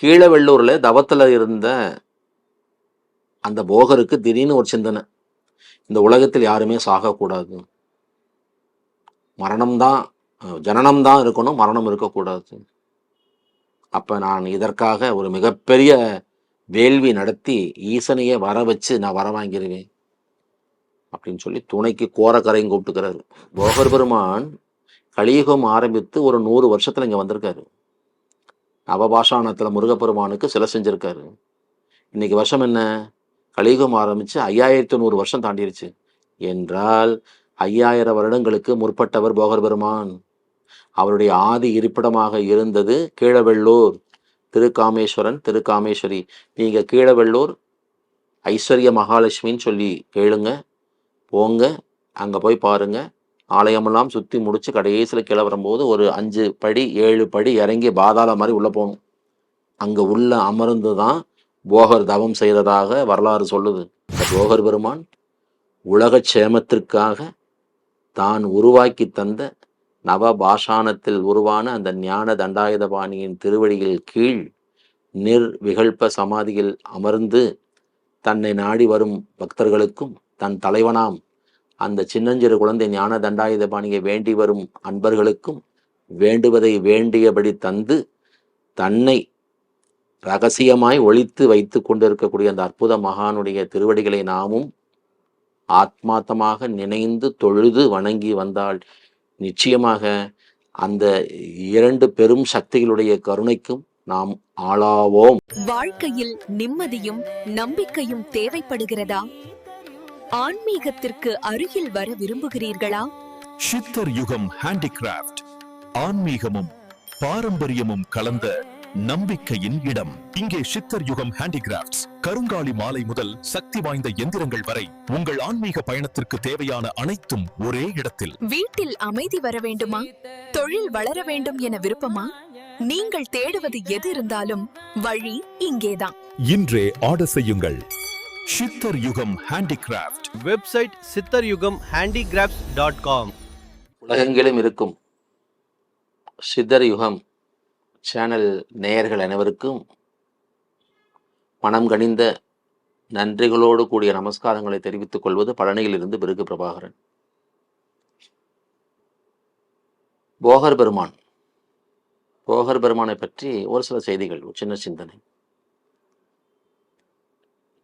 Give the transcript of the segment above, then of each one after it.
கீழவெள்ளூரில் தவத்தில் இருந்த அந்த போகருக்கு திடீர்னு ஒரு சிந்தனை. இந்த உலகத்தில் யாருமே சாகக்கூடாது. மரணம்தான் ஜனனம் ஜனனம்தான் இருக்கணும் மரணம் இருக்கக்கூடாது. அப்போ நான் இதற்காக ஒரு மிகப்பெரிய வேள்வி நடத்தி ஈசனையே வர வச்சு நான் வர வாங்கிடுவேன் அப்படின்னு சொல்லி துணைக்கு கோரக்கரையும் கூப்பிட்டுக்கிறாரு. போகர் பெருமான் கலியுகம் ஆரம்பித்து ஒரு நூறு வருஷத்தில் இங்கே வந்திருக்காரு. நவபாஷாணத்தில் முருகப்பெருமானுக்கு சிலை செஞ்சுருக்காரு. இன்னைக்கு வருஷம் என்ன? கலியுகம் ஆரம்பித்து ஐயாயிரத்தி நூறு வருஷம் தாண்டிருச்சு. என்றால் ஐயாயிரம் வருடங்களுக்கு முற்பட்டவர் போகர் பெருமான். அவருடைய ஆதி இருப்பிடமாக இருந்தது கீழவெள்ளூர். திருக்காமேஸ்வரன் திருக்காமேஸ்வரி. நீங்கள் கீழவெள்ளூர் ஐஸ்வர்ய மகாலட்சுமின்னு சொல்லி கேளுங்க போங்க அங்கே போய் பாருங்கள் ஆலயமெல்லாம் சுற்றி முடிச்சு கடைசியில் கீழே வரும்போது ஒரு அஞ்சு படி ஏழு படி இறங்கி பாதாள மாதிரி உள்ள போகணும். அங்கே உள்ள அமர்ந்து தான் போகர் தவம் செய்ததாக வரலாறு சொல்லுது. போகர் பெருமான் உலக சேமத்திற்காக தான் உருவாக்கி தந்த நவபாஷானத்தில் உருவான அந்த ஞான தண்டாயுதபாணியின் திருவடியில் கீழ் நிர் விகல்ப சமாதியில் அமர்ந்து தன்னை நாடி வரும் பக்தர்களுக்கும் தன் தலைவனாம் அந்த சின்னஞ்சிறு குழந்தை ஞான தண்டாயுதபாணியை வேண்டி வரும் அன்பர்களுக்கும் வேண்டுவதை வேண்டியபடி தந்து தன்னை ரகசியமாய் ஒழித்து வைத்து கொண்டிருக்கக்கூடிய அந்த அற்புத மகானுடைய திருவடிகளை நாமும் ஆத்மாத்தமாக நினைந்து தொழுது வணங்கி வந்தால் நிச்சயமாக அந்த இரண்டு பெரும் சக்திகளுடைய கருணைக்கும் நாம் ஆளாவோம். வாழ்க்கையில் நிம்மதியும் நம்பிக்கையும் தேவைப்படுகிறதா? ஆன்மீகத்திற்கு அருகில் வர விரும்புகிறீர்களா? சித்தர் யுகம் ஹேண்டிகிராஃப்ட். ஆன்மீகமும் பாரம்பரியமும் கலந்த நம்பிக்கையின் இடம். இங்கே சித்தர் யுகம் ஹேண்டிகிராஃப்ட்ஸ். கருங்காலி மாலை முதல் சக்தி வாய்ந்த எந்திரங்கள் வரை உங்கள் ஆன்மீக பயணத்திற்கு தேவையான அனைத்தும் ஒரே இடத்தில். வீட்டில் அமைதி வர வேண்டுமா? தொழில் வளர வேண்டும் என விருப்பமா? நீங்கள் தேடுவது எது இருந்தாலும் வழி இங்கேதான். இன்றே ஆர்டர் செய்யுங்கள். சித்தர் யுகம் ஹேண்டிகிராஃப்ட். வெப்சைட் சித்தர் யுகம் ஹேண்டிகிராஃப்ட்ஸ் டாட் காம். உலகெங்கிலும் இருக்கும் சித்தர் யுகம் சேனல் நேயர்கள் அனைவருக்கும் மனம் கனிந்த நன்றிகளோடு கூடிய நமஸ்காரங்களை தெரிவித்துக் கொள்வது பழனியிலிருந்து பிருகு பிரபாகரன். போகர் பெருமான். போகர் பெருமானை பற்றி ஒரு சில செய்திகள் ஒரு சின்ன சிந்தனை.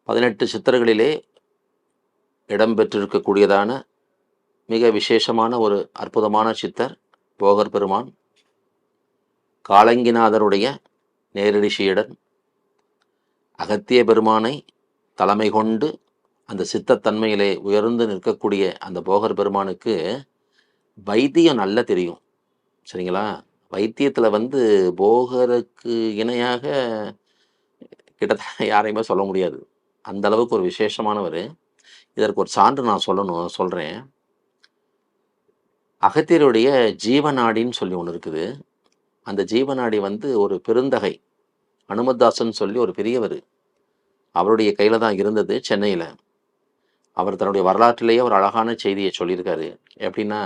பதினெட்டு சித்தர்களிலே இடம்பெற்றிருக்கக்கூடியதான மிக விசேஷமான ஒரு அற்புதமான சித்தர் போகர் பெருமான் காலங்கிநாதருடைய நேரடி சீடன் அகத்திய பெருமானை தலைமை கொண்டு அந்த சித்தத்தன்மையிலே உயர்ந்து நிற்கக்கூடிய அந்த போகர் பெருமானுக்கு வைத்தியம் நல்லா தெரியும். சரிங்களா? வைத்தியத்தில் வந்து போகருக்கு இணையாக கிட்டத்தட்ட யாரையுமே சொல்ல முடியாது. அந்த அளவுக்கு ஒரு விசேஷமானவர். இதற்கு ஒரு சான்று நான் சொல்லணும் சொல்கிறேன் அகத்தியருடைய ஜீவநாடின்னு சொல்லி ஒன்று இருக்குது. அந்த ஜீவநாடி வந்து ஒரு பெருந்தகை. அனுமதாசன் சொல்லி ஒரு பெரியவர். அவருடைய கையில் தான் இருந்தது சென்னையில். அவர் தன்னுடைய வரலாற்றிலேயே ஒரு அழகான செய்தியை சொல்லியிருக்காரு. எப்படின்னா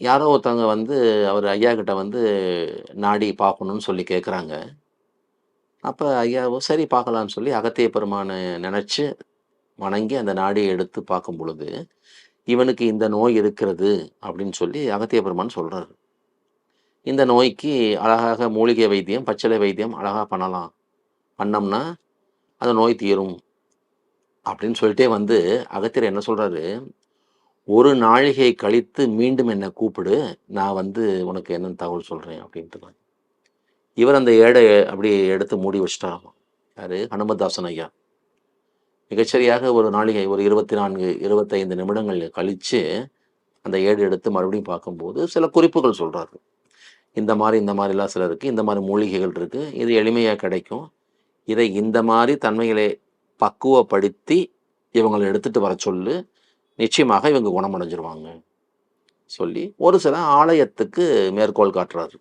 யாரோ ஒருத்தவங்க வந்து அவர் ஐயா கிட்ட வந்து நாடி பார்க்கணும்னு சொல்லி கேட்குறாங்க அப்போ ஐயாவோ சரி பார்க்கலான்னு சொல்லி அகத்திய பெருமானை நினச்சி வணங்கி அந்த நாடியை எடுத்து பார்க்கும் பொழுது இவனுக்கு இந்த நோய் இருக்கிறது அப்படின்னு சொல்லி அகத்திய பெருமான் சொல்கிறாரு இந்த நோய்க்கு அழகாக மூலிகை வைத்தியம் பச்சிலை வைத்தியம் அழகாக பண்ணலாம். பண்ணோம்னா அந்த நோய் தீரும் அப்படின்னு சொல்லிட்டே வந்து அகத்தியர் என்ன சொல்கிறாரு ஒரு நாழிகை கழித்து மீண்டும் என்னை கூப்பிடு நான் வந்து உனக்கு என்னென்னு தகவல் சொல்கிறேன் அப்படின்ட்டு. இவர் அந்த ஏடை அப்படி எடுத்து மூடி வச்சிட்டாராம்? யார்? ஹனுமதாசன் ஐயா. மிகச்சரியாக ஒரு நாளிகை ஒரு இருபத்தி நான்கு இருபத்தைந்து நிமிடங்கள் கழித்து அந்த ஏடு எடுத்து மறுபடியும் பார்க்கும்போது சில குறிப்புகள் சொல்கிறாரு இந்த மாதிரி இந்த மாதிரிலாம் சில இருக்குது இந்த மாதிரி மூலிகைகள் இருக்குது இது எளிமையாக கிடைக்கும். இதை இந்த மாதிரி தன்மைகளை பக்குவப்படுத்தி இவங்களை எடுத்துகிட்டு வர சொல்லு நிச்சயமாக இவங்க குணமடைஞ்சிருவாங்க. சொல்லி ஒரு சில ஆலயத்துக்கு மேற்கோள் காட்டுறாரு.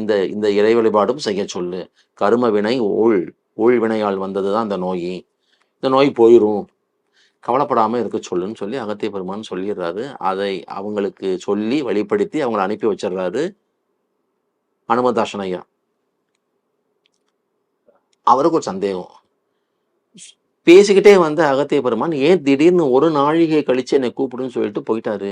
இந்த இந்த இறை வழிபாடும் செய்ய சொல்லு. கரும வினை ஊழ் ஊழ் வினையால் வந்தது தான் அந்த நோய். இந்த நோய் போயிடும் கவலைப்படாமல் இருக்க சொல்லுன்னு சொல்லி அகத்திய பெருமான் சொல்லிடுறாரு. அதை அவங்களுக்கு சொல்லி வழிப்படுத்தி அவங்களை அனுப்பி வச்சிடுறாரு அனுமதாசன் ஐயா அவருக்கு ஒரு சந்தேகம். பேசிக்கிட்டே வந்த அகத்திய பெருமான் ஏன் திடீர்னு ஒரு நாழிகை கழிச்சு என்னை கூப்பிடுன்னு சொல்லிட்டு போயிட்டாரு.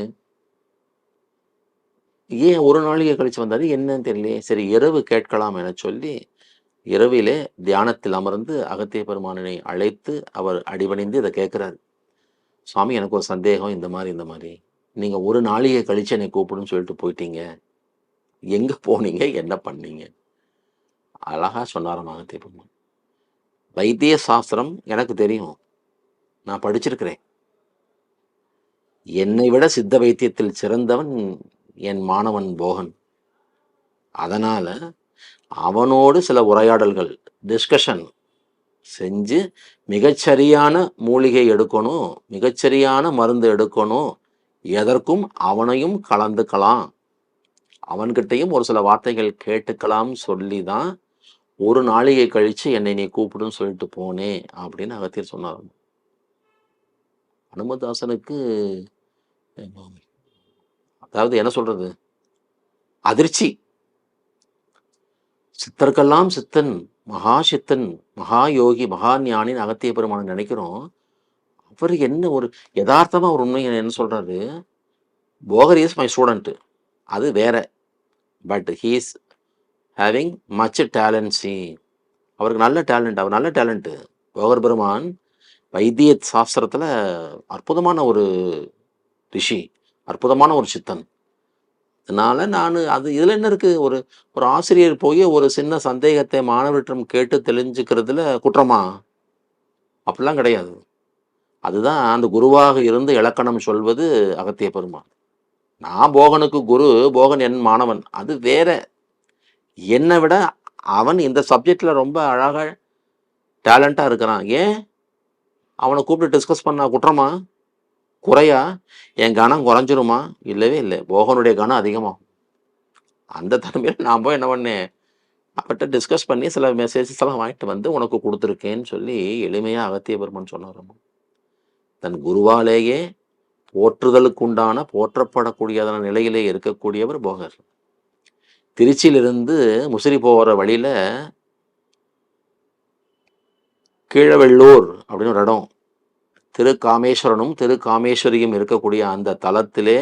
ஏன் ஒரு நாளிகை கழிச்சு வந்தார் என்னன்னு தெரியலையே. சரி இரவு கேட்கலாம் என சொல்லி இரவிலே தியானத்தில் அமர்ந்து அகத்திய பெருமானனை அழைத்து அவர் அடிபணிந்து இதை கேட்குறாரு. சுவாமி எனக்கு ஒரு சந்தேகம். இந்த மாதிரி இந்த மாதிரி. நீங்கள் ஒரு நாளிகை கழித்து என்னை கூப்பிடுன்னு சொல்லிட்டு போயிட்டீங்க. எங்கே போனீங்க? என்ன பண்ணீங்க? அழகா சொன்னாராம் அகத்திய பெருமான். வைத்திய சாஸ்திரம் எனக்கு தெரியும். நான் படிச்சிருக்கிறேன். என்னை விட சித்த வைத்தியத்தில் சிறந்தவன் என் மாணவன் போகன். அதனால் அவனோடு சில உரையாடல்கள் டிஸ்கஷன் செஞ்சு மிகச்சரியான மூலிகை எடுக்கணும் மிகச்சரியான மருந்து எடுக்கணும். எதற்கும் அவனையும் கலந்துக்கலாம். அவன்கிட்டையும் ஒரு சில வார்த்தைகள் கேட்டுக்கலாம் சொல்லி தான் ஒரு நாளிகை கழித்து என்னை நீ கூப்பிடுன்னு சொல்லிட்டு போனேன் அப்படின்னு அகத்தியர் சொன்னார் அனுமதாசனுக்கு அதாவது என்ன சொல்றது? அதிர்ச்சி. சித்தர்க்கெல்லாம் சித்தன் மகா சித்தன் மகா யோகி மகா ஞானின்னு அகத்திய பெருமான நினைக்கிறோம். அவர் என்ன ஒரு யதார்த்தமா ஒரு உண்மை என்ன சொல்றாரு? போகர் இஸ் மை ஸ்டூடெண்ட் அது வேற. பட் ஹீஸ் ஹேவிங் மச் டேலண்ட்ஸி அவருக்கு நல்ல டேலண்ட் அவர் நல்ல டேலண்ட்டு போகர் பெருமான் வைத்திய சாஸ்திரத்தில் அற்புதமான ஒரு ரிஷி. அற்புதமான ஒரு சித்தன். அதனால நான் அது இதில் என்ன இருக்குது ஒரு ஒரு ஆசிரியர் போய் ஒரு சின்ன சந்தேகத்தை மாணவர்களிடம் கேட்டு தெளிஞ்சுக்கிறதுல குற்றமா? அப்படிலாம் கிடையாது. அதுதான் அந்த குருவாக இருந்து இலக்கணம் சொல்வது அகத்திய பெருமான். நான் போகனுக்கு குரு போகன் என் மாணவன். அது வேற. என்னை விட அவன் இந்த சப்ஜெக்டில் ரொம்ப அழகாக டேலண்ட்டாக இருக்கிறான். ஏன்? அவனை கூப்பிட்டு டிஸ்கஸ் பண்ணால் குற்றமா? குறையா? என் கணம் குறைஞ்சிருமா? இல்லவே இல்லை. போகனுடைய கனம் அதிகமாகும் அந்த தன்மையில் நான் போய் என்ன பண்ணேன்? அவர்கிட்ட டிஸ்கஸ் பண்ணி சில மெசேஜஸ் எல்லாம் வாங்கிட்டு வந்து உனக்கு கொடுத்துருக்கேன்னு சொல்லி எளிமையாக அகத்திய பெருமன் சொன்னார் தன் குருவாலேயே போற்றுதலுக்குண்டான போற்றப்படக்கூடியதான நிலையிலே இருக்கக்கூடியவர் போகர். திருச்சியிலிருந்து முசிறி போகிற வழியில் கீழவெள்ளூர் அப்படின்னு ஒரு இடம். திருக்காமேஸ்வரனும் திருக்காமேஸ்வரியும் இருக்கக்கூடிய அந்த தலத்திலே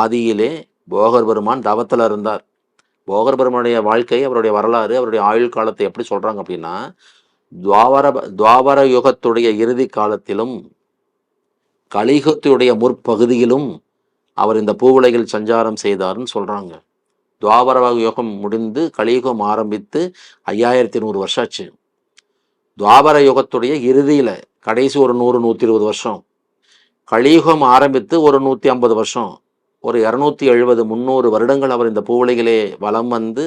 ஆதியிலே போகர் பெருமான் தவத்தில் இருந்தார். போகர் பெருமானுடைய வாழ்க்கை அவருடைய வரலாறு அவருடைய ஆயுள் காலத்தை எப்படி சொல்கிறாங்க அப்படின்னா துவாபர துவாபர யுகத்துடைய இறுதி காலத்திலும் கலிகத்துடைய முற்பகுதியிலும் அவர் இந்த பூவுலகில் சஞ்சாரம் செய்தார்னு சொல்கிறாங்க துவாபர யுகம் முடிந்து கலியுகம் ஆரம்பித்து ஐயாயிரத்தி நூறு வருஷம் ஆச்சு துவாபர யுகத்துடைய இறுதியில் கடைசி ஒரு நூறு நூற்றி இருபது வருஷம். கலியுகம் ஆரம்பித்து ஒரு நூற்றி ஐம்பது வருஷம். ஒரு இரநூத்தி எழுபது முந்நூறு வருடங்கள் அவர் இந்த பூவுலகிலே வலம் வந்து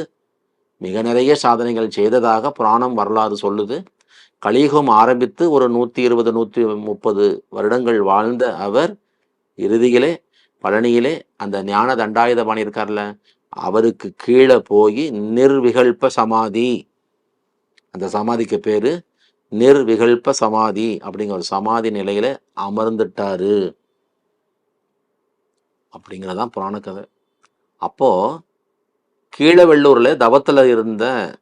மிக நிறைய சாதனைகள் செய்ததாக புராணம் வரலாறு சொல்லுது. கலியுகம் ஆரம்பித்து ஒரு நூற்றி இருபது நூற்றி முப்பது வருடங்கள் வாழ்ந்த அவர் இறுதியிலே பழனியிலே அந்த ஞான தண்டாயுதபாணி இருக்கார்ல அவருக்கு கீழே போய் நிர்விகல்ப சமாதி. அந்த சமாதிக்கு பேரு நிர்விகல்ப சமாதி அப்படிங்கிற ஒரு சமாதி நிலையில அமர்ந்துட்டாரு. அப்படிங்கிறதான் புராண கதை. அப்போ கீழவெள்ளூர்ல தவத்துல இருந்த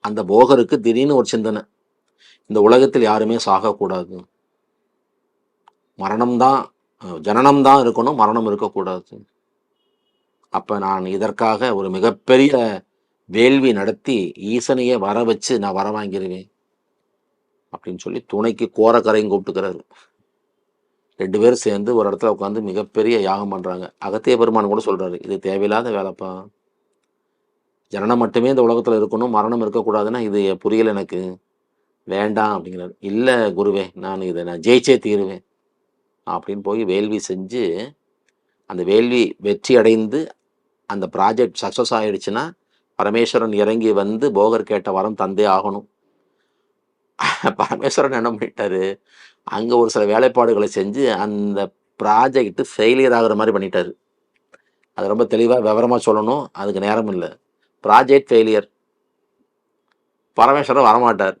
அந்த போகருக்கு திடீர்னு ஒரு சிந்தனை. இந்த உலகத்தில் யாருமே சாகக்கூடாது. மரணம்தான் ஜனனம்தான் இருக்கணும் மரணம் இருக்கக்கூடாது. அப்ப நான் இதற்காக ஒரு மிகப்பெரிய வேள்வி நடத்தி ஈசனையே வர வச்சு நான் வர வாங்கிடுவேன் அப்படின்னு சொல்லி துணைக்கு கோரக்கரையும் கூப்பிட்டுக்கிறாரு. ரெண்டு பேரும் சேர்ந்து ஒரு இடத்துல உட்காந்து மிகப்பெரிய யாகம் பண்ணுறாங்க அகத்திய பெருமான் கூட சொல்கிறாரு இது தேவையில்லாத வேலைப்பா. ஜனனம் மட்டுமே இந்த உலகத்தில் இருக்கணும். மரணம் இருக்கக்கூடாதுன்னா இது புரியல எனக்கு. வேண்டாம் அப்படிங்கிறாரு. இல்லை குருவே நான் இதை நான் ஜெயிச்சே தீருவேன். அப்படின்னு போய் வேள்வி செஞ்சு அந்த வேள்வி வெற்றி அடைந்து அந்த ப்ராஜெக்ட் சக்ஸஸ் ஆகிடுச்சுன்னா பரமேஸ்வரன் இறங்கி வந்து போகர் கேட்ட வரம் தந்தே ஆகணும். பரமேஸ்வரன் என்ன பண்ணிட்டாரு? அங்கே ஒரு சில வேலைப்பாடுகளை செஞ்சு அந்த ப்ராஜெக்ட் ஃபெயிலியர் ஆகிற மாதிரி பண்ணிட்டாரு. அது ரொம்ப தெளிவாக விவரமாக சொல்லணும். அதுக்கு நேரம் இல்லை. ப்ராஜெக்ட் ஃபெயிலியர் பரமேஸ்வரன் வரமாட்டார்.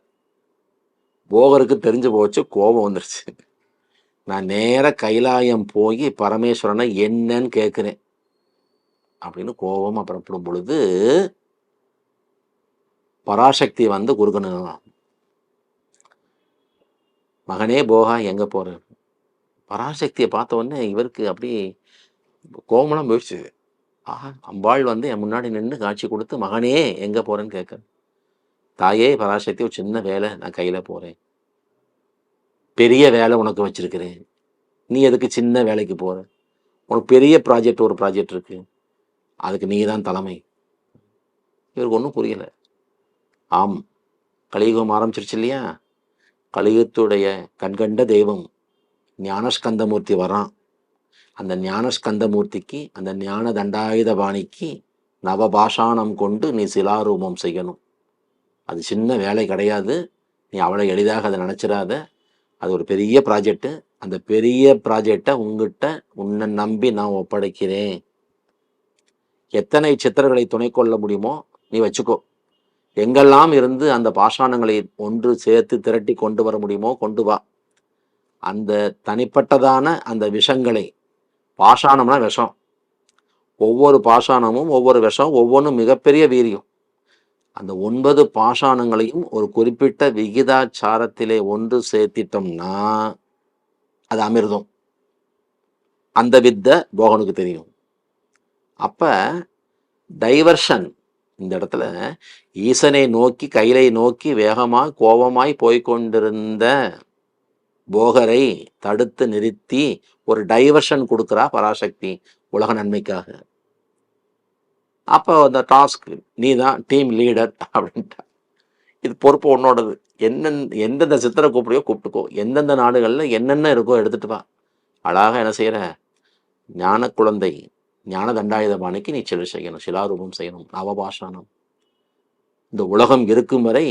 போகருக்கு தெரிஞ்சு போச்சு கோபம் வந்துருச்சு. நான் நேர கைலாயம் போய் பரமேஸ்வரனை என்னன்னு கேட்குறேன் அப்படின்னு கோபம் அப்புறப்படும் பொழுது பராசக்தி வந்து குறுக்கணும் மகனே போகா எங்கே போகிற பராசக்தியை பார்த்த உடனே இவருக்கு அப்படி கோமலம் போயிடுச்சு. ஆஹா அம்பாள் வந்து என் முன்னாடி நின்று காட்சி கொடுத்து மகனே எங்கே போகிறேன்னு கேட்க தாயே பராசக்தி ஒரு சின்ன வேலை நான் கையில் போகிறேன் பெரிய வேலை உனக்கு வச்சுருக்கிறேன். நீ எதுக்கு சின்ன வேலைக்கு போகிற உனக்கு பெரிய ப்ராஜெக்ட் ஒரு ப்ராஜெக்ட் இருக்குது அதுக்கு நீ தான் தலைமை. இவருக்கு ஒன்றும் புரியலை. ஆம் கலியுகம் ஆரம்பிச்சிருச்சு இல்லையா? கலியுத்துடைய கண்கண்ட தெய்வம் ஞானஸ்கந்தமூர்த்தி வரான். அந்த ஞானஸ்கந்தமூர்த்திக்கு அந்த ஞான தண்டாயுத பாணிக்கு நவபாஷானம் கொண்டு நீ சிலாரூபம் செய்யணும். அது சின்ன வேலை கிடையாது. நீ அவ்வளோ எளிதாக அதை நினச்சிடாத அது ஒரு பெரிய ப்ராஜெக்ட்டு அந்த பெரிய ப்ராஜெக்டை உங்ககிட்ட உன்னை நம்பி நான் ஒப்படைக்கிறேன். எத்தனை சித்திரங்களை துணை கொள்ள முடியுமோ நீ வச்சுக்கோ. எங்கெல்லாம் இருந்து அந்த பாஷாணங்களை ஒன்று சேர்த்து திரட்டி கொண்டு வர முடியுமோ கொண்டு வா. அந்த தனிப்பட்டதான அந்த விஷங்களை பாஷாணம்னா விஷம். ஒவ்வொரு பாஷாணமும் ஒவ்வொரு விஷம் ஒவ்வொன்றும் மிகப்பெரிய வீரியம். அந்த ஒன்பது பாஷாணங்களையும் ஒரு குறிப்பிட்ட விகிதாச்சாரத்திலே ஒன்று சேர்த்திட்டோம்னா அது அமிர்தம். அந்த வித்தை போகனுக்கு தெரியும். அப்போ டைவர்ஷன் இந்த இடத்துல ஈசனை நோக்கி கைலை நோக்கி வேகமாய் கோபமாய் போய்க்கொண்டிருந்த போகரை தடுத்து நிறுத்தி ஒரு டைவர்ஷன் கொடுக்குறா பராசக்தி உலக நன்மைக்காக. அப்போ அந்த டாஸ்க் நீ தான் டீம் லீடர் அப்படின்ட்டா. இது பொறுப்பு உன்னோடது. என்னென்ன எந்தெந்த சித்திரை கூப்பிடையோ கூப்பிட்டுக்கோ. எந்தெந்த நாடுகளில் என்னென்ன இருக்கோ எடுத்துட்டு வா. அழகாக என்ன செய்கிற ஞான குழந்தை ஞான தண்டாயுதபாணிக்கு நீ சிலை செய்யணும் சிலாரூபம் செய்யணும் நவபாஷானம் இந்த உலகம் இருக்கும் வரை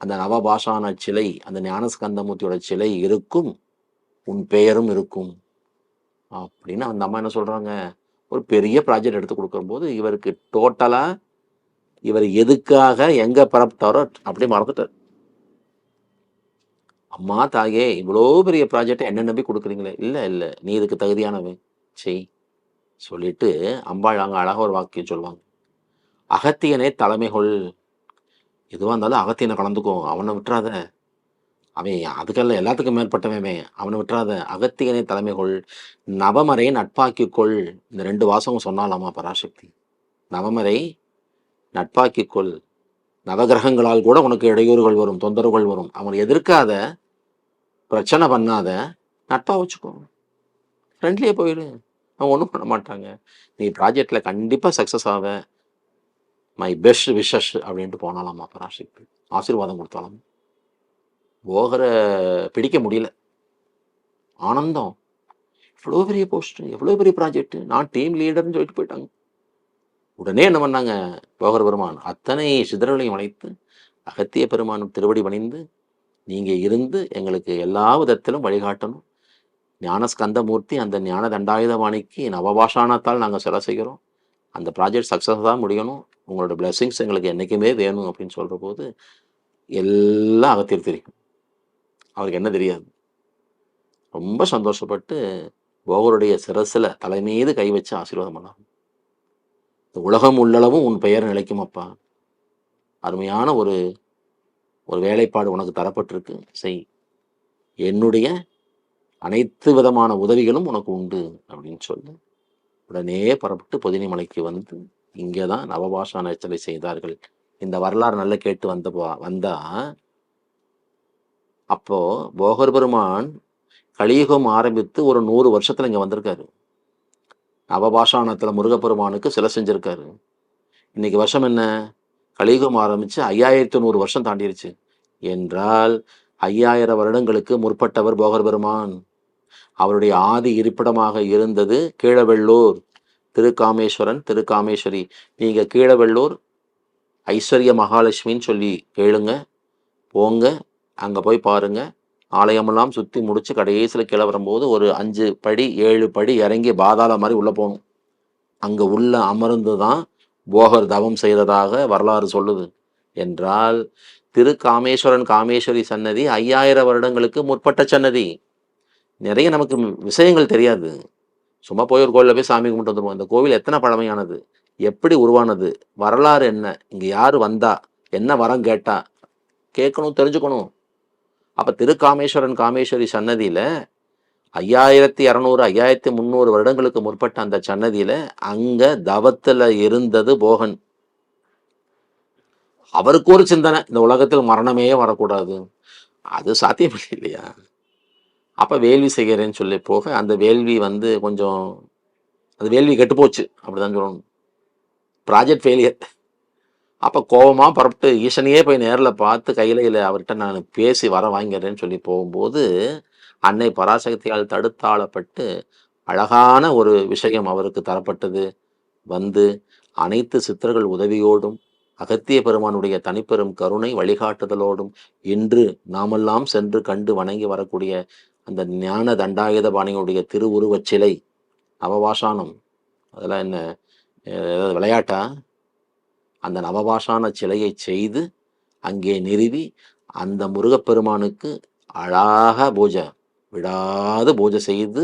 அந்த நவபாஷான சிலை அந்த ஞானஸ்கந்தமூர்த்தியோட சிலை இருக்கும் உன் பெயரும் இருக்கும். அப்படின்னு அந்த அம்மா என்ன சொல்றாங்க? ஒரு பெரிய ப்ராஜெக்ட் எடுத்து கொடுக்கும்போது இவருக்கு டோட்டலா இவர் எதுக்காக எங்க பரப்பிட்டாரோ அப்படியே மறந்துட்டார். அம்மா தாயே இவ்வளோ பெரிய ப்ராஜெக்ட் என்ன நம்பி கொடுக்குறீங்களே. இல்லை இல்லை நீ இதுக்கு தகுதியானவன். செய் சொல்லிட்டு அம்பாள் அங்கே அழகாக ஒரு வாக்கியம் சொல்லுவாங்க. அகத்தியனே தலைமை கொள் எதுவாக இருந்தாலும் அகத்தியனை கலந்துக்கும் அவனை விட்டுறாத. அவன் அதுக்கெல்லாம் எல்லாத்துக்கும் மேற்பட்டவேமே அவனை விட்டுறாத. அகத்தியனை தலைமை கொள் நவமரை நட்பாக்கிக்கொள். இந்த ரெண்டு வாசகம் சொன்னாலாமா பராசக்தி? நவமரை நட்பாக்கிக்கொள். நவகிரகங்களால் கூட உனக்கு இடையூறுகள் வரும் தொந்தரவுகள் வரும். அவனை எதிர்க்காத பிரச்சனை பண்ணாத நட்பா வச்சுக்கோ. ஃப்ரெண்ட்லியே போயிடு அவங்க ஒன்றும் பண்ண மாட்டாங்க. நீ ப்ராஜெக்டில் கண்டிப்பாக சக்ஸஸ் ஆக மை பெஸ்ட் விஷஸ் அப்படின்ட்டு போனாலாமா பராசக்தி ஆசீர்வாதம் கொடுத்தாலும். போகரை பிடிக்க முடியல. ஆனந்தம். இவ்வளோ பெரிய போஸ்ட்டு எவ்வளோ பெரிய ப்ராஜெக்ட் நான் டீம் லீடர்னு சொல்லிட்டு போயிட்டாங்க. உடனே என்ன பண்ணாங்க? போகர் பெருமான் அத்தனை சிதறலையும் வளைத்து அகத்திய பெருமானும் திருவடி பணிந்து நீங்கள் இருந்து எங்களுக்கு எல்லா விதத்திலும் வழிகாட்டணும். ஞானஸ்கந்தமூர்த்தி அந்த ஞான தண்டாயுதபாணிக்கு நவபாஷானத்தால் நாங்கள் சிலை செய்கிறோம். அந்த ப்ராஜெக்ட் சக்ஸஸ் தான் முடியணும். உங்களோட பிளெஸ்ஸிங்ஸ் எங்களுக்கு என்றைக்குமே வேணும் அப்படின்னு சொல்கிற போது எல்லாம் அகத்தியர் தெரியும். அவருக்கு என்ன தெரியாது. ரொம்ப சந்தோஷப்பட்டு போகருடைய சிரசில் தலைமீது கை வச்சு ஆசீர்வாதம் பண்ணார். இந்த உலகம் உள்ளளவும் உன் பெயர் நிலைக்கும் அப்பா அருமையான ஒரு ஒரு வேலைப்பாடு உனக்கு தரப்பட்டிருக்கு. செய். என்னுடைய அனைத்து விதமான உதவிகளும் உனக்கு உண்டு அப்படின்னு சொல்லி. உடனே புறப்பட்டு பொதினி மலைக்கு வந்து இங்கே தான் நவபாஷான நேச்சலை செய்தார்கள். இந்த வரலாறு நல்லா கேட்டு வந்த வந்தா அப்போ போகர் பெருமான் கலியுகம் ஆரம்பித்து ஒரு நூறு வருஷத்துல இங்க வந்திருக்காரு. நவபாஷானத்துல முருகப்பெருமானுக்கு சிலை செஞ்சிருக்காரு. இன்னைக்கு வருஷம் என்ன? கலியுகம் ஆரம்பிச்சு ஐயாயிரத்தி நூறு வருஷம் தாண்டிருச்சு. என்றால் ஐயாயிரம் வருடங்களுக்கு முற்பட்டவர் போகர் பெருமான். அவருடைய ஆதி இருப்பிடமாக இருந்தது கீழவெள்ளூர். திருக்காமேஸ்வரன் திருக்காமேஸ்வரி. நீங்கள் கீழவெள்ளூர் ஐஸ்வர்ய மகாலட்சுமின்னு சொல்லி கேளுங்க போங்க அங்கே போய் பாருங்க. ஆலயமெல்லாம் சுற்றி முடித்து கடைசியில் கீழே வரும்போது ஒரு அஞ்சு படி ஏழு படி இறங்கி பாதாள மாதிரி உள்ளே போகணும். அங்கே உள்ள அமர்ந்து தான் போகர் தவம் செய்ததாக வரலாறு சொல்லுது. என்றால் திரு காமேஸ்வரன் காமேஸ்வரி சன்னதி ஐயாயிரம் வருடங்களுக்கு முற்பட்ட சன்னதி. நிறைய நமக்கு விஷயங்கள் தெரியாது. சும்மா போய் ஒரு கோயிலில் போய் சாமி கும்பிட்டு வந்துருவோம். இந்த கோவில் எத்தனை பழமையானது? எப்படி உருவானது? வரலாறு என்ன? இங்கே யார் வந்தா? என்ன வரம் கேட்டா? கேட்கணும் தெரிஞ்சுக்கணும். அப்போ திருக்காமேஸ்வரன் காமேஸ்வரி சன்னதியில் ஐயாயிரத்தி இரநூறு ஐயாயிரத்தி முந்நூறு வருடங்களுக்கு முற்பட்ட அந்த சன்னதியில் அங்கே தவத்தில் இருந்தது போகன். அவருக்கு ஒரு சிந்தனை. இந்த உலகத்தில் மரணமே வரக்கூடாது. அது சாத்தியமில்லை இல்லையா? அப்போ வேள்வி செய்கிறேன்னு சொல்லி போக அந்த வேள்வி வந்து கொஞ்சம் அது வேள்வி கெட்டுப்போச்சு அப்படிதான் சொல்லணும். ப்ராஜெக்ட் ஃபெயிலியர் அப்போ கோபமாக புறப்பட்டு ஈசனையே போய் நேரில் பார்த்து கையில இல்லை அவர்கிட்ட நான் பேசி வர வாங்கிறேன்னு சொல்லி போகும்போது அன்னை பராசக்தியால் தடுத்தாளப்பட்டு அழகான ஒரு விஷயம் அவருக்கு தரப்பட்டது. வந்து அனைத்து சித்தர்கள் உதவியோடும் அகத்திய பெருமானுடைய தனிப்பெரும் கருணை வழிகாட்டுதலோடும் இன்று நாமெல்லாம் சென்று கண்டு வணங்கி வரக்கூடிய அந்த ஞான தண்டாயுத பாணியுடைய திருவுருவச் சிலை நவபாஷானம் அதெல்லாம் என்ன? ஏதாவது விளையாட்டா? அந்த நவபாஷான சிலையை செய்து அங்கே நிறுவி அந்த முருகப்பெருமானுக்கு அழகாக பூஜை விடாது பூஜை செய்து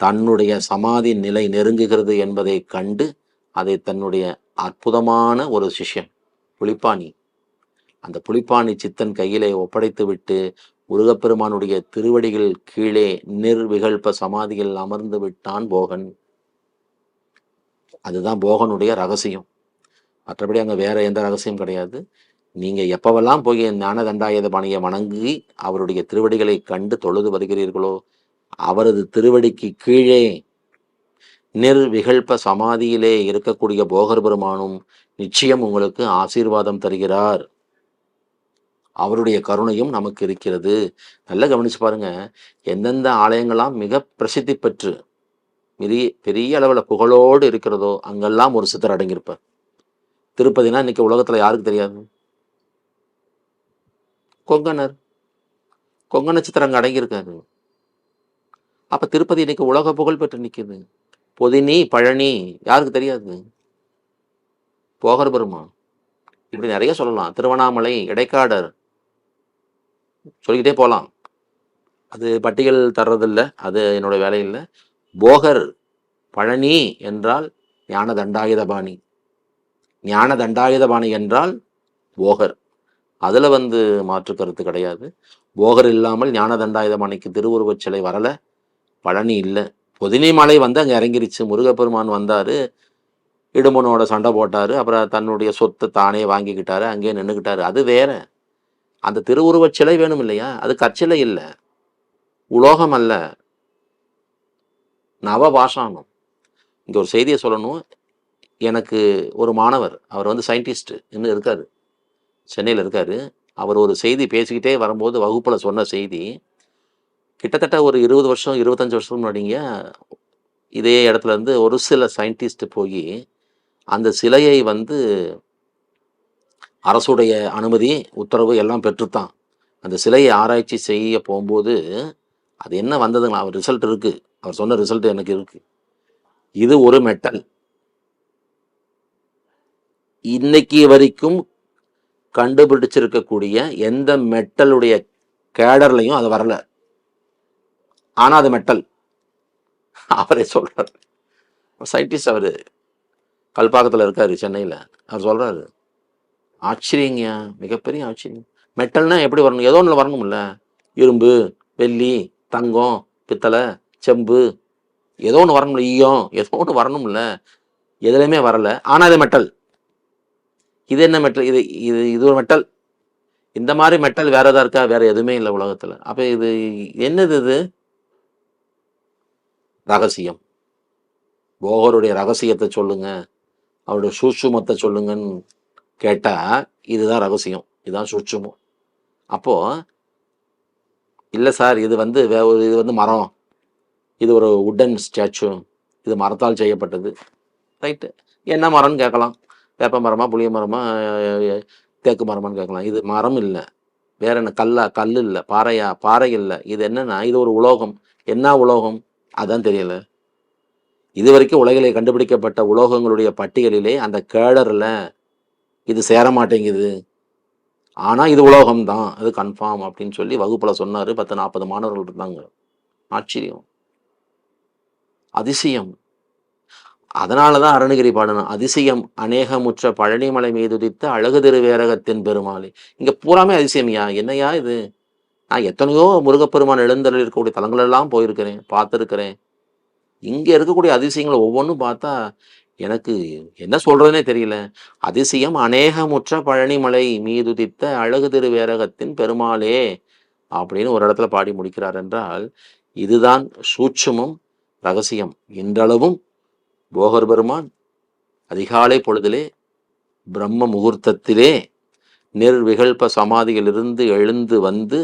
தன்னுடைய சமாதி நிலை நெருங்குகிறது என்பதை கண்டு அதை தன்னுடைய அற்புதமான ஒரு சிஷ்யன் புலிப்பாணி. அந்த புலிப்பாணி சித்தன் கையிலே ஒப்படைத்து விட்டு முருகப்பெருமானுடைய திருவடிகள் கீழே நிர்விகல்ப சமாதியில் அமர்ந்து விட்டான் போகன். அதுதான் போகனுடைய ரகசியம். மற்றபடி அங்கே வேற எந்த ரகசியம் கிடையாது. நீங்க எப்பவெல்லாம் போய் ஞான தண்டாயுத பாணியை வணங்கி அவருடைய திருவடிகளை கண்டு தொழுது வருகிறீர்களோ அவரது திருவடிக்கு கீழே நிர்விகல்ப சமாதியிலே இருக்கக்கூடிய போகர் பெருமானும் நிச்சயம் உங்களுக்கு ஆசீர்வாதம் தருகிறார். அவருடைய கருணையும் நமக்கு இருக்கிறது. நல்லா கவனிச்சு பாருங்க. எந்தெந்த ஆலயங்கள்லாம் மிக பிரசித்தி பெற்று பெரிய பெரிய அளவில் புகழோடு இருக்கிறதோ அங்கெல்லாம் ஒரு சித்தர் அடங்கியிருப்பார். திருப்பதினா இன்னைக்கு உலகத்துல யாருக்கு தெரியாது? கொங்கணர் கொங்கண சித்திரம் அங்கே அடங்கியிருக்காரு. அப்போ திருப்பதி இன்னைக்கு உலக புகழ் பெற்று நிக்குது. பொதினி பழனி யாருக்கு தெரியாது? போகர் பெருமான் இப்படி நிறைய சொல்லலாம். திருவண்ணாமலை இடைக்காடர் சொல்லிக்கிட்டே போகலாம் அது பட்டியல் தர்றதில்ல அது என்னோட வேலை இல்லை போகர் பழனி என்றால் ஞான தண்டாயுதபாணி ஞான தண்டாயுதபாணி என்றால் போகர். அதில் வந்து மாற்று கருத்து கிடையாது. போகர் இல்லாமல் ஞான தண்டாயுதபாணிக்கு திருவுருவச் சிலை வரல. பழனி இல்லை. பொதினி மலை வந்து அங்கே இறங்கிருச்சு. முருகப்பெருமான் வந்தார். இடுமனோட சண்டை போட்டார். அப்புறம் தன்னுடைய சொத்தை தானே வாங்கிக்கிட்டாரு. அங்கேயே நின்றுக்கிட்டாரு அது வேற. அந்த திருவுருவச் சிலை வேணும் இல்லையா அது கற்சிலை இல்லை. உலோகம் அல்ல நவ பாஷானம் இங்கே ஒரு செய்தியை சொல்லணும். எனக்கு ஒரு மாணவர் அவர் வந்து சயின்டிஸ்ட் இன்னும் இருக்காரு. சென்னையில் இருக்காரு. அவர் ஒரு செய்தி பேசிக்கிட்டே வரும்போது வகுப்பில் சொன்ன செய்தி கிட்டத்தட்ட ஒரு இருபது வருஷம் இருபத்தஞ்சி வருஷம் முன்னாடிங்க இதே இடத்துல இருந்து ஒரு சில சயின்டிஸ்ட் போய் அந்த சிலையை வந்து அரசுடைய அனுமதி உத்தரவு எல்லாம் பெற்றுத்தான். அந்த சிலையை ஆராய்ச்சி செய்ய போகும்போது அது என்ன வந்ததுங்களா அவர் ரிசல்ட் இருக்கு. அவர் சொன்ன ரிசல்ட் எனக்கு இருக்கு. இது ஒரு மெட்டல். இன்னைக்கு வரைக்கும் கண்டுபிடிச்சிருக்கக்கூடிய எந்த மெட்டலுடைய கேடர்லையும் அது வரல. ஆனா அது மெட்டல். அவரே சொல்கிறார் சயின்டிஸ்ட் அவரு. கல்பாக்கத்தில் இருக்காரு சென்னையில். அவர் சொல்றாரு. ஆச்சரியங்கய்யா மிகப்பெரிய ஆச்சரியம். மெட்டல்னா எப்படி வரணும்? ஏதோ ஒன்று வரணும்ல. இரும்பு வெள்ளி தங்கம் பித்தளை செம்பு. ஏதோ ஒன்று வரணும்ல. ஈயம். ஏதோ ஒன்று வரணும்ல. எதுலையுமே வரல. ஆனால் அது மெட்டல். இது என்ன மெட்டல்? இது இது இது ஒரு மெட்டல். இந்த மாதிரி மெட்டல் வேற ஏதாவது இருக்கா? வேற எதுவுமே இல்லை உலகத்தில். அப்போ இது என்னது இது? ரகசியம். போகருடைய ரகசியத்தை சொல்லுங்க. அவருடைய சூட்சுமத்தை சொல்லுங்கன்னு கேட்டால் இதுதான் ரகசியம் இதுதான் சூட்சுமம். அப்போது இல்லை சார் இது வந்து வே ஒரு இது வந்து மரம். இது ஒரு உட்டன் ஸ்டாச்சு இது மரத்தால் செய்யப்பட்டது. ரைட்டு. என்ன மரம்னு கேட்கலாம். வேப்ப மரமா புளிய மரமா தேக்கு மரமான்னு கேட்கலாம். இது மரம் இல்லை. வேற என்ன கல்லா கல் இல்லை. பாறையா பாறை இல்லை. இது என்னன்னா இது ஒரு உலோகம். என்ன உலோகம்? அதான் தெரியல. இது வரைக்கும் உலகிலே கண்டுபிடிக்கப்பட்ட உலோகங்களுடைய பட்டியலிலே அந்த கேடரில் இது சேர மாட்டேங்குது ஆனா இது உலோகம் தான் அது கன்ஃபார்ம் அப்படின்னு சொல்லி வகுப்புல சொன்னாரு. பத்து நாற்பது மாணவர்கள் இருந்தாங்க. ஆச்சரியம். அதிசயம். அதனால தான் அருணகிரி பாடணும். அதிசயம் அநேகமுற்ற பழனிமலை மீதுதித்த அழகு திருவேரகத்தின் பெருமாளே. இங்க பூராமே அதிசயம்யா. என்னையா இது? நான் எத்தனையோ முருகப்பெருமான் எழுந்தரில் இருக்கக்கூடிய தலங்களெல்லாம் போயிருக்கிறேன் பார்த்துருக்கிறேன். இங்க இருக்கக்கூடிய அதிசயங்களை ஒவ்வொன்றும் பார்த்தா எனக்கு என்ன சொல்றதுனே தெரியல. அதிசயம் அநேகமுற்ற பழனிமலை மீதுதித்த அழகு திருவேரகத்தின் பெருமாளே அப்படின்னு ஒரு இடத்துல பாடி முடிக்கிறார் என்றால் இதுதான் சூட்சுமம் ரகசியம். இன்றளவும் போகர் பெருமான் அதிகாலை பொழுதிலே பிரம்ம முகூர்த்தத்திலே நிர்விகல்ப சமாதியிலிருந்து எழுந்து வந்து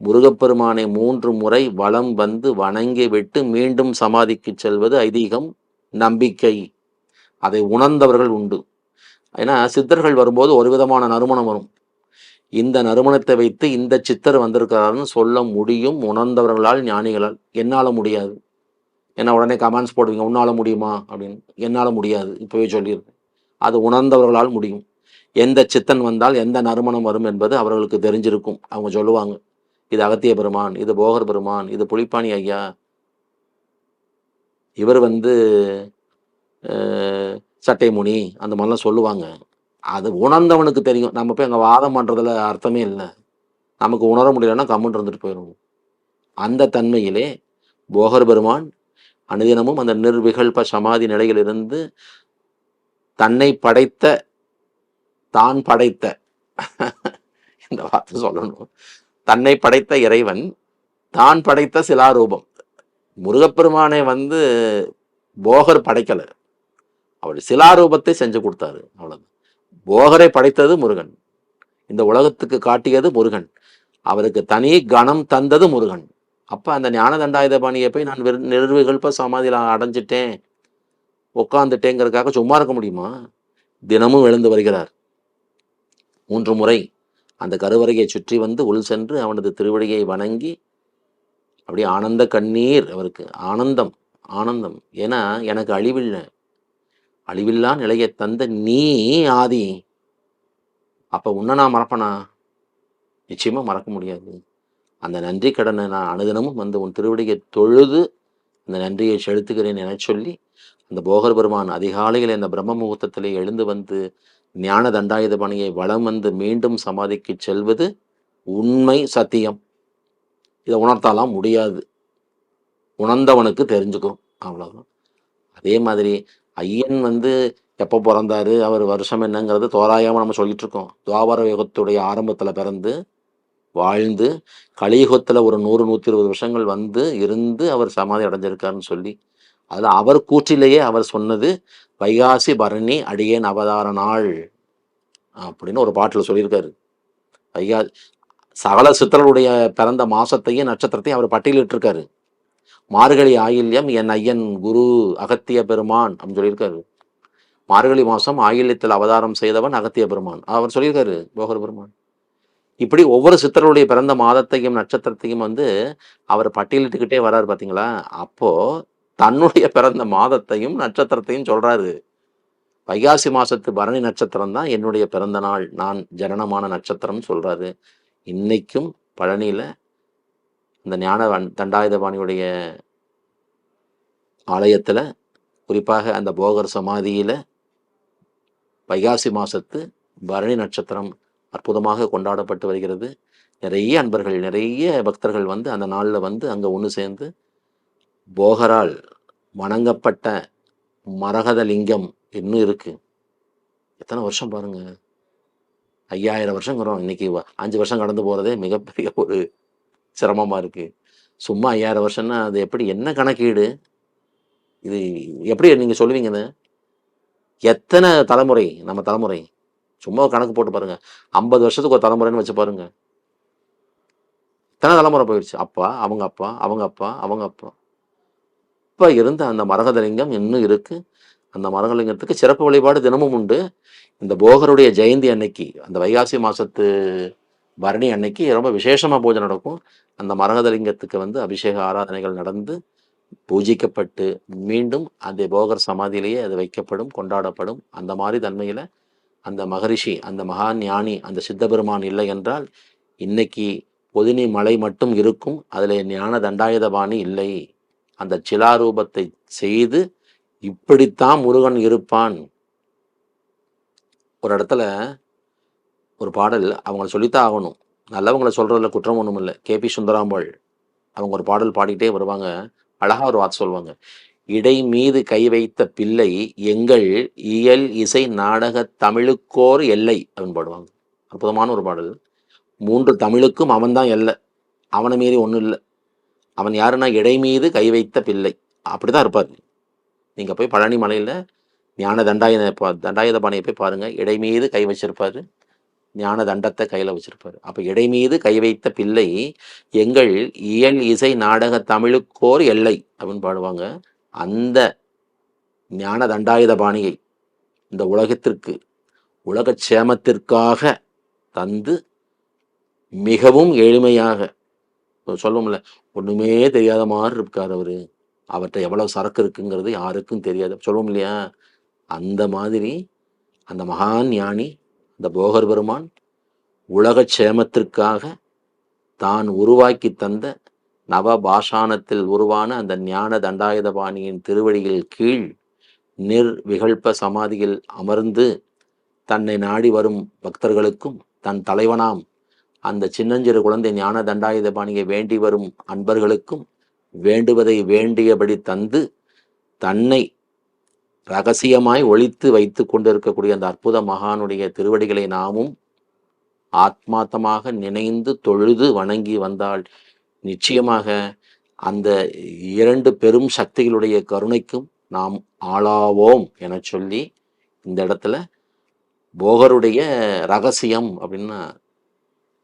முருகப்பெருமானை மூன்று முறை வலம் வந்து வணங்கி விட்டு மீண்டும் சமாதிக்கு செல்வது ஐதீகம். நம்பிக்கை. அதை உணர்ந்தவர்கள் உண்டு. ஏன்னா சித்தர்கள் வரும்போது ஒரு விதமான நறுமணம் வரும். இந்த நறுமணத்தை வைத்து இந்த சித்தர் வந்திருக்கிறாருன்னு சொல்ல முடியும் உணர்ந்தவர்களால் ஞானிகளால். என்னால் முடியாது. ஏன்னா உடனே கமெண்ட்ஸ் போடுவீங்க உன்னால் முடியுமா? அப்படின்னு. என்னால் முடியாது. இப்போவே சொல்லியிருக்கேன் அது உணர்ந்தவர்களால் முடியும். எந்த சித்தன் வந்தால் எந்த நறுமணம் வரும் என்பது அவர்களுக்கு தெரிஞ்சிருக்கும். அவங்க சொல்லுவாங்க இது அகத்திய பெருமான் இது போகர் பெருமான் இது புலிப்பாணி ஐயா இவர் வந்து சட்டைமுனி அந்த மாதிரிலாம் சொல்லுவாங்க. அது உணர்ந்தவனுக்கு தெரியும். நம்ம போய் அங்கே வாதம் பண்ணுறதுல அர்த்தமே இல்லை. நமக்கு உணர முடியலன்னா கம்முன்னு இருந்துட்டு போயிடும் அந்த தன்மையிலே போகர் பெருமான் அனுதினமும் அந்த நிர்விகல்ப சமாதி நிலையிலிருந்து தன்னை படைத்த தான் படைத்த இந்த வார்த்தை சொல்லணும். தன்னை படைத்த இறைவன் தான் படைத்த சிலாரூபம். முருகப்பெருமானை வந்து போகர் படைக்கல. அவர் சிலாரூபத்தை செஞ்சு கொடுத்தாரு அவ்வளவு போகரை படைத்தது முருகன். இந்த உலகத்துக்கு காட்டியது முருகன். அவருக்கு தனி கணம் தந்தது முருகன். அப்போ அந்த ஞான தண்டாயுத பாணியை போய் நான் வெறும் சமாதியில் அடைஞ்சிட்டேன் உட்காந்துட்டேங்கிறதுக்காக சும்மா இருக்க முடியுமா? தினமும் எழுந்து வருகிறார். மூன்று முறை அந்த கருவறையை சுற்றி வந்து உள் சென்று அவனது திருவடியை வணங்கி அப்படியே ஆனந்த கண்ணீர் அவருக்கு. ஆனந்தம் ஆனந்தம். ஏன்னா எனக்கு அழிவில்லை. அழிவில்லா நிலையை தந்த நீ ஆதி. அப்போ உன்னை நான் மறப்பனா? நிச்சயமாக மறக்க முடியாது. அந்த நன்றி கடனை நான் அனுதினமும் வந்து உன் திருவடியை தொழுது அந்த நன்றியை செலுத்துகிறேன் என சொல்லி அந்த போகர் பெருமான் அதிகாலையில் அந்த பிரம்ம முகூர்த்தத்திலே எழுந்து வந்து ஞான தண்டாயுத பணியை வலம் வந்து மீண்டும் சமாதிக்கு செல்வது உண்மை சத்தியம். இதை உணர்த்தாலாம் முடியாது. உணர்ந்தவனுக்கு தெரிஞ்சுக்கும் அவ்வளோதான் அதே மாதிரி ஐயன் வந்து எப்போ பிறந்தாரு அவர் வருஷம் என்னங்கிறது தோராயமாக நம்ம சொல்லிட்டு இருக்கோம். துவாபர யுகத்துடைய ஆரம்பத்துல பிறந்து வாழ்ந்து கலியுகத்துல ஒரு நூறு நூத்தி இருபது வருஷங்கள் வந்து இருந்து அவர் சமாதி அடைஞ்சிருக்காருன்னு சொல்லி அதுல அவர் கூற்றிலேயே அவர் சொன்னது வைகாசி பரணி அடியேன் அவதார நாள் அப்படின்னு ஒரு பாட்டில் சொல்லியிருக்காரு. வைகா சகல சித்தர்களுடைய பிறந்த மாசத்தையும் நட்சத்திரத்தையும் அவர் பட்டியலிட்டிருக்காரு. மார்கழி ஆயில்யம் என் ஐயன் குரு அகத்திய பெருமான் அப்படின்னு சொல்லியிருக்காரு. மார்கழி மாசம் ஆயில்யத்தில் அவதாரம் செய்தவன் அகத்திய பெருமான். அவர் சொல்லியிருக்காரு போகர் பெருமான். இப்படி ஒவ்வொரு சித்தருடைய பிறந்த மாதத்தையும் நட்சத்திரத்தையும் வந்து அவர் பட்டியலிட்டுக்கிட்டே வர்றாரு பார்த்தீங்களா அப்போ தன்னுடைய பிறந்த மாதத்தையும் நட்சத்திரத்தையும் சொல்றாரு. வைகாசி மாதத்து பரணி நட்சத்திரம் தான் என்னுடைய பிறந்த நாள். நான் ஜனனமான நட்சத்திரம் சொல்கிறாரு இன்னைக்கும் பழனியில் இந்த ஞான தண்டாயுதபாணியுடைய ஆலயத்தில் குறிப்பாக அந்த போகர் சமாதியில் வைகாசி மாதத்து பரணி நட்சத்திரம் அற்புதமாக கொண்டாடப்பட்டு வருகிறது. நிறைய அன்பர்கள் நிறைய பக்தர்கள் வந்து அந்த நாளில் வந்து அங்கே ஒன்று சேர்ந்து போகரால் வணங்கப்பட்ட மரகத லிங்கம் இன்னும் இருக்குது எத்தனை வருஷம் பாருங்கள் ஐயாயிரம் வருஷங்கிறோம் இன்னைக்கு அஞ்சு வருஷம் கடந்து போகிறதே மிகப்பெரிய ஒரு சிரமமாக இருக்குது சும்மா ஐயாயிரம் வருஷம்னா அது எப்படி என்ன கணக்கீடு? இது எப்படி நீங்கள் சொல்லுவீங்கன்னு எத்தனை தலைமுறை நம்ம தலைமுறை? சும்மா கணக்கு போட்டு பாருங்கள் ஐம்பது வருஷத்துக்கு ஒரு தலைமுறைன்னு வச்சு பாருங்கள் எத்தனை தலைமுறை போயிடுச்சு? அப்பா அவங்க அப்பா அவங்க அப்பா அவங்க அப்பா. இப்ப இருந்த அந்த மரகதலிங்கம் இன்னும் இருக்குது அந்த மரகலிங்கத்துக்கு சிறப்பு வழிபாடு தினமும் உண்டு. இந்த போகருடைய ஜெயந்தி அன்னைக்கு அந்த வைகாசி மாசத்து பரணி அன்னைக்கு ரொம்ப விசேஷமாக பூஜை நடக்கும். அந்த மரகதலிங்கத்துக்கு வந்து அபிஷேக ஆராதனைகள் நடந்து பூஜிக்கப்பட்டு மீண்டும் அந்த போகர் சமாதியிலேயே அது வைக்கப்படும் கொண்டாடப்படும். அந்த மாதிரி தன்மையில் அந்த மகரிஷி அந்த மகா ஞானி அந்த சித்தபெருமான் இல்லை என்றால் இன்னைக்கு பொதினி மலை மட்டும் இருக்கும். அதில் ஞான தண்டாயுதபாணி இல்லை. அந்த சிலாரூபத்தை செய்து இப்படித்தான் முருகன் இருப்பான். ஒரு இடத்துல ஒரு பாடல் அவங்கள சொல்லித்தான் ஆகணும். நல்லவங்களை சொல்கிறதுல குற்றம் ஒன்றும் இல்லை. கேபி சுந்தராம்பாள் அவங்க ஒரு பாடல் பாடிக்கிட்டே வருவாங்க. அழகாக ஒரு வார்த்தை சொல்லுவாங்க. இடை மீது கை வைத்த பிள்ளை எங்கள் இயல் இசை நாடக தமிழுக்கோர் எல்லை அப்படின்னு பாடுவாங்க. அற்புதமான ஒரு பாடல். மூன்று தமிழுக்கும் அவன்தான் எல்லை. அவனை மீறி ஒன்றும் இல்லை. அவன் யாருன்னா இடை மீது கை வைத்த பிள்ளை. அப்படிதான் இருப்பார். நீங்கள் போய் பழனி மலையில் ஞான தண்டாயுத பா- போய் பாருங்கள் இடை மீது கை வச்சிருப்பார். ஞான தண்டத்தை கையில் வச்சிருப்பார். அப்போ இடை மீது கை வைத்த பிள்ளை எங்கள் இயல் இசை நாடக தமிழுக்கோர் எல்லை அப்படின்னு பாடுவாங்க. அந்த ஞான தண்டாயுத பாணியை இந்த உலகத்திற்கு உலக சேமத்திற்காக தந்து மிகவும் எளிமையாக சொல்லுவோம்ல ஒன்றுமே தெரியாத மாதிரி இருக்கார் அவர். அவர்கிட்ட எவ்வளவு சரக்கு இருக்குங்கிறது யாருக்கும் தெரியாது. சொல்லுவோம் இல்லையா? அந்த மாதிரி அந்த மகான் ஞானி அந்த போகர் பெருமான் உலக சேமத்திற்காக தான் உருவாக்கி தந்த நவ பாஷாணத்தில் உருவான அந்த ஞான தண்டாயுதபாணியின் திருவடியில் கீழ் நிர் விகல்ப சமாதியில் அமர்ந்து தன்னை நாடி வரும் பக்தர்களுக்கும் தன் தலைவனாம் அந்த சின்னஞ்சிறு குழந்தை ஞான தண்டாயுதபாணியை வேண்டி வரும் அன்பர்களுக்கும் வேண்டுவதை வேண்டியபடி தந்து தன்னை ரகசியமாய் ஒழித்து வைத்து கொண்டிருக்கக்கூடிய அந்த அற்புத மகானுடைய திருவடிகளை நாமும் ஆத்மார்த்தமாக நினைந்து தொழுது வணங்கி வந்தால் நிச்சயமாக அந்த இரண்டு பெரும் சக்திகளுடைய கருணைக்கும் நாம் ஆளாவோம் என சொல்லி இந்த இடத்துல போகருடைய ரகசியம் அப்படின்னு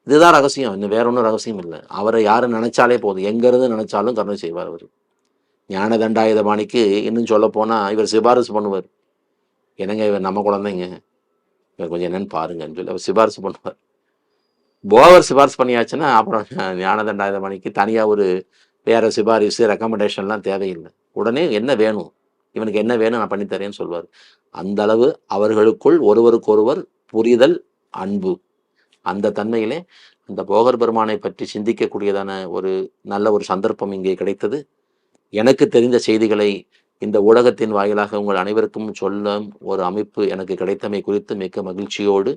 இதுதான் ரகசியம். இன்னும் வேற ஒன்றும் ரகசியம் இல்லை. அவரை யாரு நினைச்சாலே போதும். எங்கேருந்து நினைச்சாலும் கருணை செய்வார் அவர். ஞான தண்டாயுதபாணிக்கு இன்னும் சொல்ல போனால் இவர் சிபாரிசு பண்ணுவார். என்னங்க இவர் நம்ம குழந்தைங்க? இவர் கொஞ்சம் என்னன்னு பாருங்கன்னு சொல்லி அவர் சிபாரிசு பண்ணுவார். போவர் சிபாரிசு பண்ணியாச்சுன்னா அப்புறம் ஞான தண்டாயுதபாணிக்கு தனியாக ஒரு வேற சிபாரிசு ரெக்கமெண்டேஷன்லாம் தேவையில்லை. உடனே என்ன வேணும்? இவனுக்கு என்ன வேணும்? நான் பண்ணித்தரேன்னு சொல்வார். அந்த அளவு அவர்களுக்குள் ஒருவருக்கொருவர் புரிதல் அன்பு. அந்த தன்மையிலே அந்த போகர் பெருமானை பற்றி சிந்திக்கக்கூடியதான ஒரு நல்ல ஒரு சந்தர்ப்பம் இங்கே கிடைத்தது. எனக்கு தெரிந்த செய்திகளை இந்த ஊடகத்தின் வாயிலாக உங்கள் அனைவருக்கும் சொல்ல ஒரு அமைப்பு எனக்கு கிடைத்தமை குறித்து மிக்க மகிழ்ச்சியோடு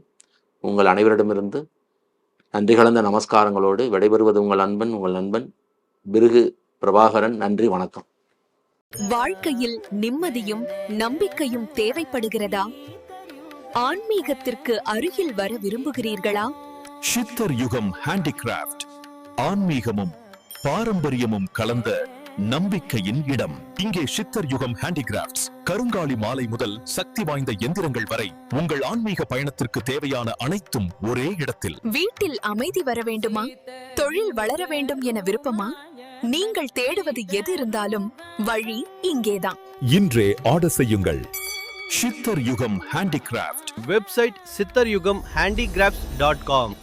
உங்கள் அனைவரிடமிருந்து நன்றி கலந்த நமஸ்காரங்களோடு விடைபெறுவது உங்கள் அன்பன் உங்கள் நண்பன் பிருகு பிரபாகரன். நன்றி வணக்கம். வாழ்க்கையில் நிம்மதியும் நம்பிக்கையும் தேவைப்படுகிறதா? ஆன்மீகத்திற்கு அருகில் வர விரும்புகிறீர்களா? சித்தர் யுகம் ஹேண்டிகிராஃப்ட் ஆன்மீகமும் பாரம்பரியமும் கலந்த நம்பிக்கையின் இடம். இங்கே சித்தர் யுகம் ஹேண்டிகிராஃப்ட்ஸ் கருங்காலி மாலை முதல் சக்தி வாய்ந்த எந்திரங்கள் வரை உங்கள் ஆன்மீக பயணத்திற்கு தேவையான அனைத்தும் ஒரே இடத்தில். வீட்டில் அமைதி வர வேண்டுமா? தொழில் வளர வேண்டும் என விருப்பமா? நீங்கள் தேடுவது எது இருந்தாலும் வழி இங்கேதான். இன்றே ஆர்டர் செய்யுங்கள். சித்தர் யுகம் ஹேண்டிகிராஃப்ட் வெப்சைட் சித்தர் யுகம் ஹேண்டிகிராஃப்ட்ஸ் டாட் காம்